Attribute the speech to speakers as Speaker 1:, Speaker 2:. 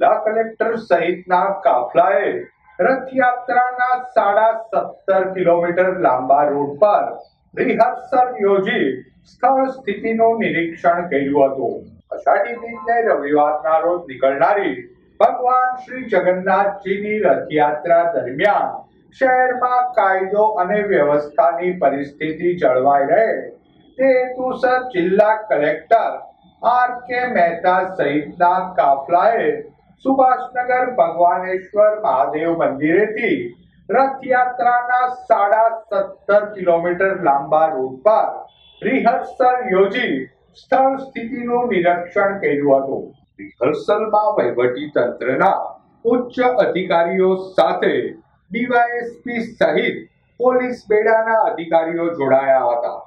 Speaker 1: જિલ્લા કલેક્ટર સહિતના કાફલાએ રથયાત્રાના સાડા સત્તર કિલોમીટર લાંબા રોડ પર રિહર્સલ યોજી સ્થળ સ્થિતિનું નિરીક્ષણ કર્યું હતું. અષાઢી બીજને રવિવારના રોજ નીકળનારી ભગવાન શ્રી જગન્નાથજીની રથયાત્રા દરમિયાન શહેરમાં કાયદો અને વ્યવસ્થાની પરિસ્થિતિ જળવાઈ રહે તે હેતુસર જિલ્લા કલેક્ટર આર કે મહેતા સહિતના કાફલાએ સુભાષનગર ભગવાનેશ્વર મહાદેવ મંદિરેથી રથયાત્રાના સાડા સત્તર કિલોમીટર લાંબા રૂટ પર રિહર્સલ યોજી સ્થળ સ્થિતિનું નિરીક્ષણ કર્યું હતું. રિહર્સલમાં વહીવટી તંત્રના ઉચ્ચ અધિકારીઓ સાથે ડીવાયએસપી સહિત પોલીસ બેડાના અધિકારીઓ જોડાયા હતા.